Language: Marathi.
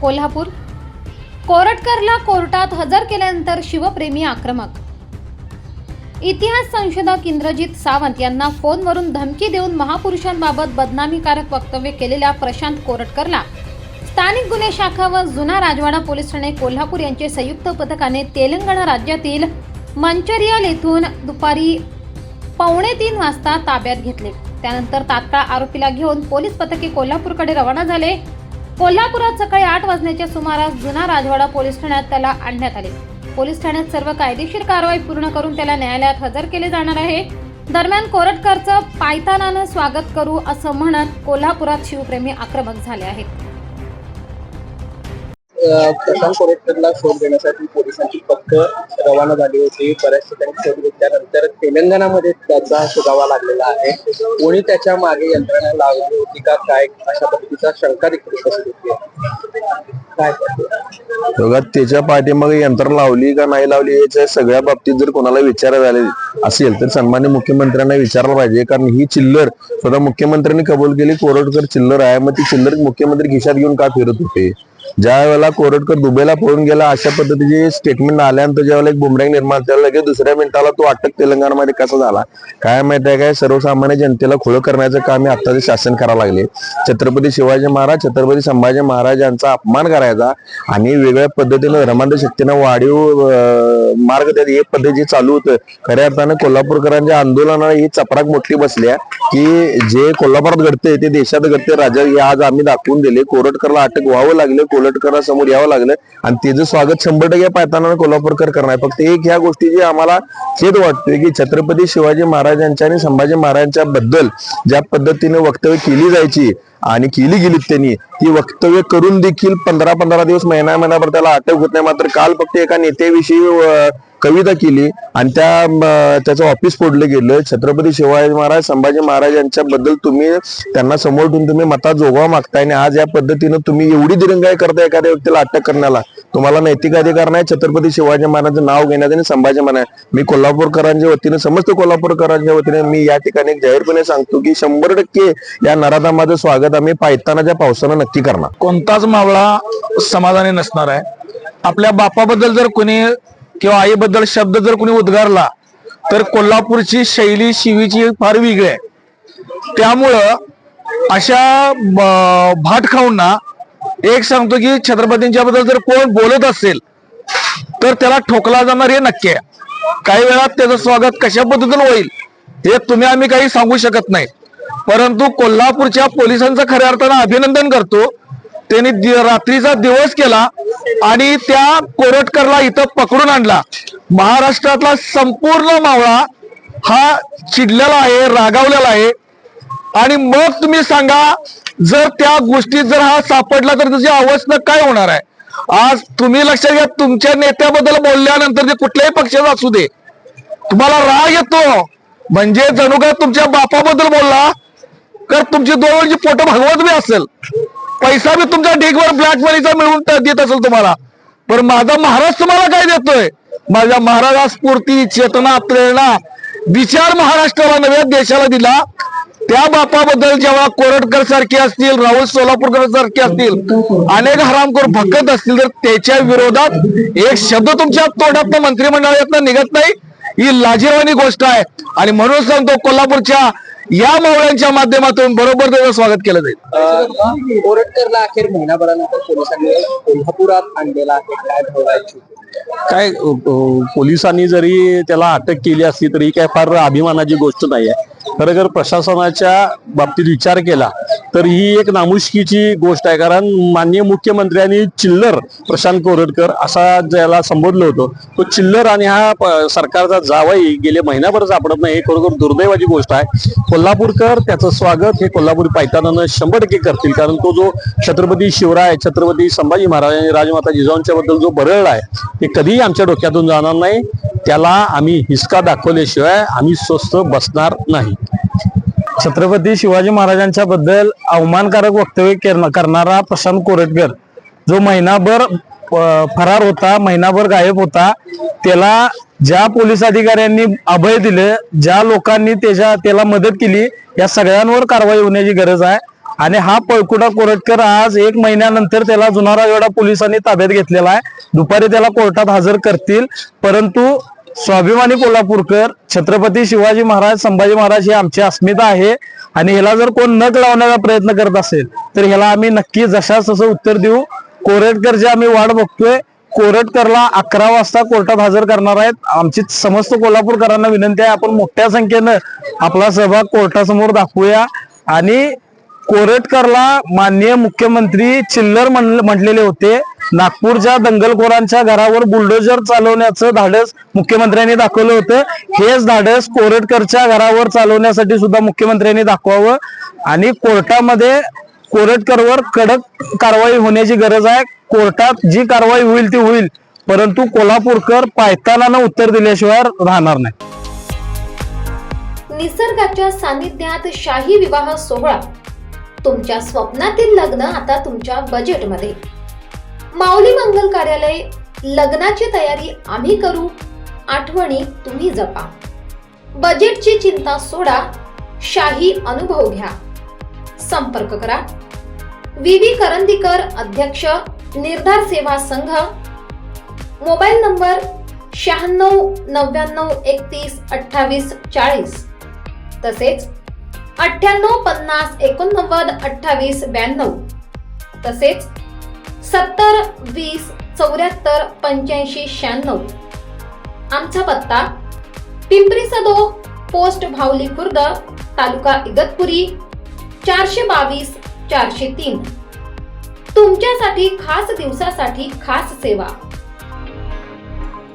कोल्हापूर. कोरटकरला कोर्टात हजर केल्यानंतर शिवप्रेमी आक्रमक. इतिहास संशोधक इंद्रजित सावंत यांना फोनवरून धमकी देऊन महापुरुषांबाबत बदनामीकारक वक्तव्य केलेल्या प्रशांत कोरटकरला. स्थानिक गुन्हे शाखा व जुना राजवाडा पोलीस ठाणे कोल्हापूर यांचे संयुक्त पथकाने तेलंगणा राज्यातील मंचरियाल येथून दुपारी पावणे तीन वाजता ताब्यात घेतले. त्यानंतर तात्काळ आरोपीला घेऊन पोलीस पथके कोल्हापूरकडे रवाना झाले. कोल्हापुरात सकाळी आठ वाजण्याच्या सुमारास जुना राजवाडा पोलीस ठाण्यात त्याला आणण्यात आले. पोलीस ठाण्यात सर्व कायदेशीर कारवाई पूर्ण करून त्याला न्यायालयात हजर केले जाणार आहे. दरम्यान कोरटकरचं पायतानानं स्वागत करू असं म्हणत कोल्हापुरात शिवप्रेमी आक्रमक झाले आहेत. प्रशांत कोरेटकरला शोध देण्यासाठी पोलिसांची पथक रवाना झाली होती. बऱ्याच ठिकाणी शोध घेतल्यानंतर तेलंगणामध्ये त्याचा शोधावा लागलेला आहे. कोणी त्याच्यामागे यंत्रणा लावली होती का? काय? अशा पद्धतीचा शंका देखील उपस्थित होती. काय बघा त्याच्या पाठीमागे यंत्र लावली का नाही लावली याच्या सगळ्या बाबतीत जर कोणाला विचार झाले असेल तर सन्मान्य मुख्यमंत्र्यांना विचारलं पाहिजे. कारण ही चिल्लर स्वतः मुख्यमंत्र्यांनी कबूल केली कोरडकर चिल्लर आहे. मग ती चिल्लर मुख्यमंत्री खिशात घेऊन का फिरत होते? ज्या वेळेला कोरटकर दुबईला पळून गेला अशा पद्धतीचे स्टेटमेंट आल्यानंतर ज्यावेळेला एक बुमरॅंग निर्माण झाला लगेच दुसऱ्या मिनिटाला तो अटक तेलंगणामध्ये कसा झाला? काय माहिती आहे काय? सर्वसामान्य जनतेला खुलं करण्याचं काम हे आत्ताचे शासन करायला लागले. छत्रपती शिवाजी महाराज छत्रपती संभाजी महाराज यांचा अपमान करायचा आणि वेगळ्या पद्धतीनं धर्मांध शक्तीनं वाढीव मार्ग त्यात एक पद्धती चालू होतं. खऱ्या अर्थानं कोल्हापूरकरांच्या आंदोलनाला ही चपराक मोठी बसल्या की जे कोल्हापुरात घडते ते देशात घडते राज्यात हे आज आम्ही दाखवून दिले. कोरटकरला अटक व्हावं लागले कोलटकरांसमोर समोर यावं लागलं. आणि त्याचं स्वागत शंभर टक्के पाहताना कोल्हापूरकर करणार फक्त एक ह्या गोष्टीची आम्हाला खेद वाटतोय की छत्रपती शिवाजी महाराजांच्या आणि संभाजी महाराजांच्या बद्दल ज्या पद्धतीने वक्तव्य केली जायची आणि केली गेलीत त्यांनी ती वक्तव्य करून देखील पंधरा पंधरा दिवस महिना महिनाभर त्याला अटक होत नाही. मात्र काल फक्त एका नेत्याविषयी कविता केली आणि त्या त्याचं ऑफिस फोडलं गेलं. छत्रपती शिवाजी महाराज संभाजी महाराज यांच्याबद्दल तुम्ही त्यांना समोर ठेवून तुम्ही मतात जोगवा मागताय आणि आज या पद्धतीनं तुम्ही एवढी दिरंगाई करताय एखाद्या व्यक्तीला अटक करण्याला. तुम्हाला नैतिक अधिकार नाही छत्रपती शिवाजी महाराजांचं नाव घेण्यात आणि संभाजी महाराज मी कोल्हापूरकरांच्या वतीने समस्त कोल्हापूरकरांच्या वतीने मी या ठिकाणी जाहीरपणे सांगतो की शंभर टक्के या नराधामाचं स्वागत आम्ही पायतानाच्या पावसानं नक्की करणार. कोणताच मावळा समाधानी नसणार आहे. आपल्या बापाबद्दल जर कोणी किंवा आईबद्दल शब्द जर कोणी उद्गारला तर कोल्हापूरची शैली शिवीची फार वेगळी आहे. त्यामुळं अशा ब- भाट खाऊंना एक सांगतो की छत्रपतींच्या बद्दल जर कोण बोलत असेल तर त्याला ठोकला जाणार हे नक्की आहे. काही वेळात त्याचं स्वागत कशा पद्धतीने होईल हे तुम्ही आम्ही काही सांगू शकत नाही. परंतु कोल्हापूरच्या पोलिसांचं खऱ्या अर्थानं अभिनंदन करतो त्यांनी रात्रीचा दिवस केला आणि त्या कोरटकरला इथं पकडून आणला. महाराष्ट्रातला संपूर्ण मावळा हा चिडलेला आहे रागावलेला आहे. आणि मग तुम्ही सांगा जर त्या गोष्टीत जर हा सापडला तर त्याची अवस्था काय होणार आहे? आज तुम्ही लक्षात घ्या तुमच्या नेत्याबद्दल बोलल्यानंतर ते कुठल्याही पक्षाचा असू दे. तुम्हाला राग येतो. म्हणजे जणू काय तुमच्या बापाबद्दल बोलला? तर तुमची दोन फोटो भागवत बी असेल. पैसा मी तुमच्या ढीगवर ब्लॅक मनीचा मिळवून देत असेल तुम्हाला. पण माझा महाराज तुम्हाला काय देतोय? माझ्या महाराजा स्फूर्ती चेतना प्रेरणा विचार महाराष्ट्राला नव्या देशाला दिला. त्या बापाबद्दल जेव्हा कोरटकर सारखे असतील राहुल सोलापूरकर सारखे असतील अनेक हरामखोर भक्कत असतील तर त्याच्या विरोधात एक शब्द तुमच्या तोंडात मंत्रिमंडळात निघत नाही. ही लाजीरवाणी गोष्ट आहे. आणि म्हणून सांगतो कोल्हापूरच्या या मावळ्यांच्या माध्यमातून बरोबर त्याचं स्वागत केलं जाईल. कोरटकरला अखेर महिनाभरानंतर पोलिसांनी कोल्हापुरात आणलेला आहे काय काय पोलिसांनी जरी त्याला अटक केली असली तरी काय फार अभिमानाची गोष्ट नाही आहे. खरं जर प्रशासनाच्या बाबतीत विचार केला तर ही एक नामुष्कीची गोष्ट आहे. कारण माननीय मुख्यमंत्र्यांनी चिल्लर प्रशांत कोरडकर असा ज्याला संबोधलं होतं तो चिल्लर आणि हा प- सरकारचा जावाई गेले महिनाभर सापडत नाही हे खरोखर दुर्दैवाची गोष्ट आहे. कोल्हापूरकर त्याचं स्वागत हे कोल्हापूर पायतानानं शंभर टक्के करतील. कारण तो जो छत्रपती शिवराय छत्रपती संभाजी महाराज आणि राजमाता जिजाऊंच्या बद्दल जो बरळला आहे ते कधीही आमच्या डोक्यातून जाणार नाही. त्याला आम्ही हिसका दाखवल्याशिवाय आम्ही स्वस्त बसणार नाही. छत्रपती शिवाजी महाराजांच्या बद्दल अवमानकारक वक्तव्य करणारा प्रशांत कोरटकर जो महिनाभर फरार होता महिनाभर गायब होता त्याला ज्या पोलीस अधिकाऱ्यांनी अभय दिले ज्या लोकांनी त्याच्या त्याला मदत केली या सगळ्यांवर कारवाई होण्याची गरज आहे. आणि हा पळकुटा कोरटकर आज एक महिन्यानंतर त्याला जुना राजवाडा पोलिसांनी ताब्यात घेतलेला आहे. दुपारी त्याला कोर्टात हजर करतील. परंतु स्वाभिमानी कोल्हापूरकर छत्रपती शिवाजी महाराज संभाजी महाराज ही आमची अस्मिता आहे. आणि ह्याला जर कोण नग लावण्याचा प्रयत्न करत असेल तर ह्याला आम्ही नक्की जशास तसं उत्तर देऊ. कोरेटकरची आम्ही वाट बघतोय. कोरटकरला अकरा वाजता कोर्टात हजर करणार आहेत. आमची समस्त कोल्हापूरकरांना विनंती आहे आपण मोठ्या संख्येनं आपला सहभाग कोर्टासमोर दाखवूया. आणि कोरटकरला माननीय मुख्यमंत्री चिल्लर म्हण- म्हटलेले होते. नागपूरच्या दंगलखोरांच्या घरावर बुलडोजर चालवण्याचं धाडस मुख्यमंत्र्यांनी दाखवलं होतं. हेच धाडस कोरटकरच्या घरावर चालवण्यासाठी सुद्धा मुख्यमंत्र्यांनी दाखवावं. आणि कोर्टामध्ये कोरटकरवर कडक कारवाई होण्याची गरज आहे. कोर्टात जी कारवाई होईल ती होईल. परंतु कोल्हापूरकर पायतानानं उत्तर दिल्याशिवाय राहणार नाही. निसर्गाच्या सानिध्यात शाही विवाह सोहळा. तुमच्या स्वप्नातील लग्न आता तुमच्या बजेटमध्ये माऊली मंगल कार्यालय लग्नाची तयारी आम्ही करू. आठवणी तुम्ही जपा. बजेटची चिंता सोडा. शाही अनुभव घ्या. संपर्क करा. विवी करंदीकर अध्यक्ष निर्धार सेवा संघ. मोबाईल नंबर शहाण्णव नव्याण्णव एकतीस अठ्ठावीस चाळीस. तसेच अठ्ठ्याण्णव पन्नास एकोणनव्वद अठ्ठावीस ब्याण्णव. तसेच सत्तर वीस चौऱ्याहत्तर पंच्याऐंशी शहाण्णव. आमचा पत्ता पिंपरी सदो पोस्ट भावली खुर्द तालुका इगतपुरी चारशे बावीस चारशे तीन. तुमच्यासाठी खास दिवसासाठी खास सेवा.